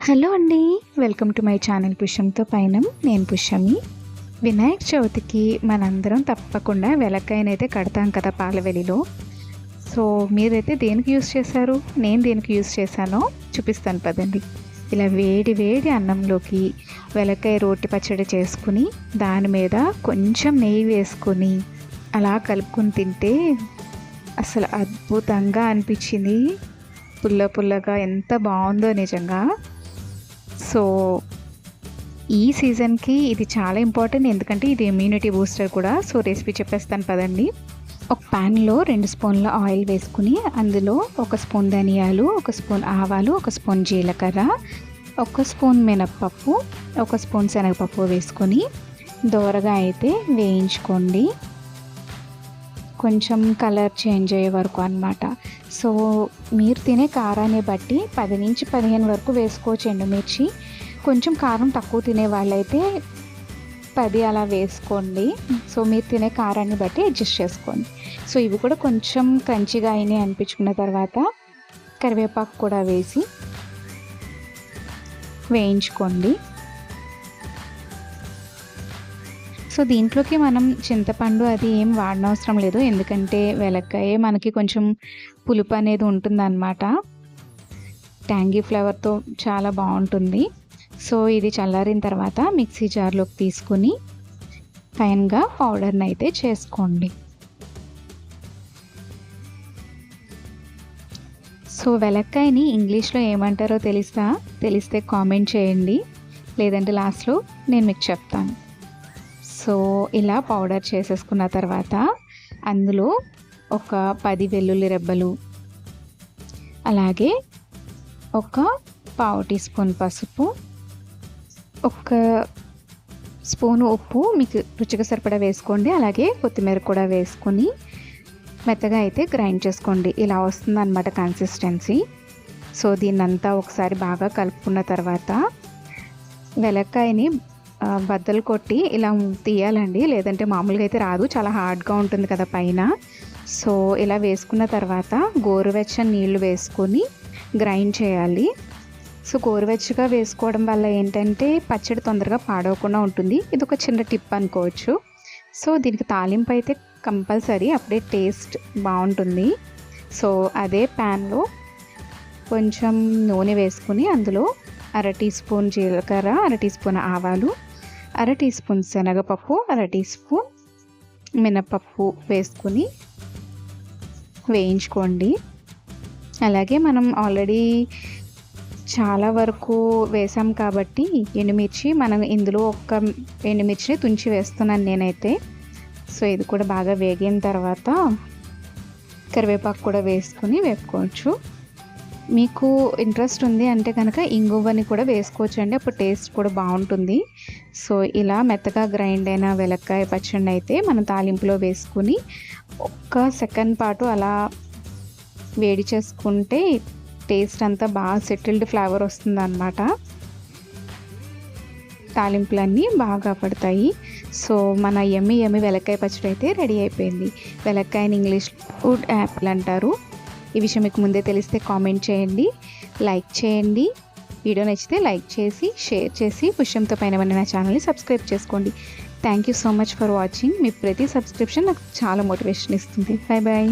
Hello అండి welcome to my channel పుష్యంతో పైన. నేను పుష్యమి. వినాయక చవితికి మనందరం తప్పకుండా వెలక్కాయనైతే కడతాం కదా పాలవెలిలో. సో మీరైతే దేనికి యూస్ చేశారు? నేను దేనికి యూస్ చేశానో చూపిస్తాను పదండి. ఇలా వేడి వేడి అన్నంలోకి వెలక్కాయ రోటి పచ్చడి చేసుకుని దాని మీద కొంచెం నెయ్యి వేసుకొని అలా కలుపుకొని తింటే అసలు అద్భుతంగా అనిపించింది. పుల్ల పుల్లగా ఎంత బాగుందో నిజంగా. సో ఈ సీజన్కి ఇది చాలా ఇంపార్టెంట్ ఎందుకంటే ఇది ఇమ్యూనిటీ బూస్టర్ కూడా. సో రెసిపీ చెప్పేస్తాను పదండి. ఒక ప్యాన్లో రెండు స్పూన్ల ఆయిల్ వేసుకుని అందులో ఒక స్పూన్ ధనియాలు ఒక స్పూన్ ఆవాలు ఒక స్పూన్ జీలకర్ర ఒక స్పూన్ మినప్పప్పు ఒక స్పూన్ శనగపప్పు వేసుకొని దోరగా అయితే వేయించుకోండి. కొంచెం కలర్ చేంజ్ అయ్యే వరకు అనమాట సో మీరు తినే కారాన్ని బట్టి పది నుంచి పదిహేను వరకు వేసుకోవచ్చు ఎండుమిర్చి కొంచెం కారం తక్కువ తినే వాళ్ళైతే పది అలా వేసుకోండి. సో మీరు తినే కారాన్ని బట్టి అడ్జస్ట్ చేసుకోండి. సో ఇవి కూడా కొంచెం క్రంచిగా అయినాయి అనిపించుకున్న తర్వాత కరివేపాకు కూడా వేసి వేయించుకోండి. సో దీంట్లోకి మనం చింతపండు అది ఏం వాడనవసరం లేదు. ఎందుకంటే వెలక్కాయే మనకి కొంచెం పులుపు అనేది ఉంటుందన్నమాట. ట్యాంగీ ఫ్లేవర్తో చాలా బాగుంటుంది. సో ఇది చల్లారిన తర్వాత మిక్సీ జార్లోకి తీసుకుని ఫైన్గా పౌడర్ని అయితే చేసుకోండి. సో వెలక్కాయని ఇంగ్లీష్లో ఏమంటారో తెలుసా? తెలిస్తే కామెంట్ చేయండి. లేదంటే లాస్ట్లో నేను మీకు చెప్తాను. సో ఇలా పౌడర్ చేసేసుకున్న తర్వాత అందులో ఒక పది వెల్లుల్లి రెబ్బలు అలాగే ఒక పావు టీ స్పూన్ పసుపు ఒక స్పూను ఉప్పు మీకు రుచిగా సరిపడా వేసుకోండి అలాగే కొత్తిమీర కూడా వేసుకొని మెత్తగా అయితే గ్రైండ్ చేసుకోండి. ఇలా వస్తుంది అనమాట కన్సిస్టెన్సీ సో దీన్నంతా ఒకసారి బాగా కలుపుకున్న తర్వాత వెలక్కాయని బద్దలు కొట్టి ఇలా తీయాలండి. లేదంటే మామూలుగా అయితే రాదు. చాలా హార్డ్గా ఉంటుంది కదా పైన. సో ఇలా వేసుకున్న తర్వాత గోరువెచ్చని నీళ్ళు వేసుకొని గ్రైండ్ చేయాలి. సో గోరువెచ్చగా వేసుకోవడం వల్ల ఏంటంటే పచ్చడి తొందరగా పాడవకుండా ఉంటుంది. ఇది ఒక చిన్న టిప్ అనుకోవచ్చు. సో దీనికి తాలింపు అయితే కంపల్సరీ. అప్పుడే టేస్ట్ బాగుంటుంది. సో అదే ప్యాన్లో కొంచెం నూనె వేసుకుని అందులో అర టీ స్పూన్ జీలకర్ర అర టీ స్పూన్ ఆవాలు అర టీ స్పూన్ శనగపప్పు అర టీ స్పూన్ మినపప్పు వేసుకుని వేయించుకోండి. అలాగే మనం ఆల్రెడీ చాలా వరకు వేసాం కాబట్టి ఎండుమిర్చి మనం ఇందులో ఒక్క ఎండుమిర్చిని తుంచి వేస్తున్నాను నేనైతే. సో ఇది కూడా బాగా వేగిన తర్వాత కరివేపాకు కూడా వేసుకుని వేపుకోవచ్చు. మీకు ఇంట్రెస్ట్ ఉంది అంటే కనుక ఇంగువని కూడా వేసుకోవచ్చు అండి అప్పుడు టేస్ట్ కూడా బాగుంటుంది. సో ఇలా మెత్తగా గ్రైండ్ అయిన వెలక్కాయ పచ్చడి అయితే మనం తాలింపులో వేసుకుని ఒక్క సెకండ్ పాటు అలా వేడి చేసుకుంటే టేస్ట్ అంతా బాగా సెటిల్డ్ ఫ్లేవర్ వస్తుంది అనమాట తాలింపులన్నీ బాగా పడతాయి. సో మన ఎమ్మి ఎమ్మి వెలక్కాయ పచ్చడి అయితే రెడీ అయిపోయింది. వెలక్కాయని ఇంగ్లీష్ వుడ్ యాపిల్ అంటారు. ఈ విషయం మీకు ముందే తెలిస్తే కామెంట్ చేయండి లైక్ చేయండి. వీడియో నచ్చితే లైక్ చేసి షేర్ చేసి పుష్యంతో పైన నా ఛానల్ని సబ్స్క్రైబ్ చేసుకోండి. Thank you so much for watching మీ ప్రతి సబ్స్క్రిప్షన్ నాకు చాలా మోటివేషన్ ఇస్తుంది. Bye bye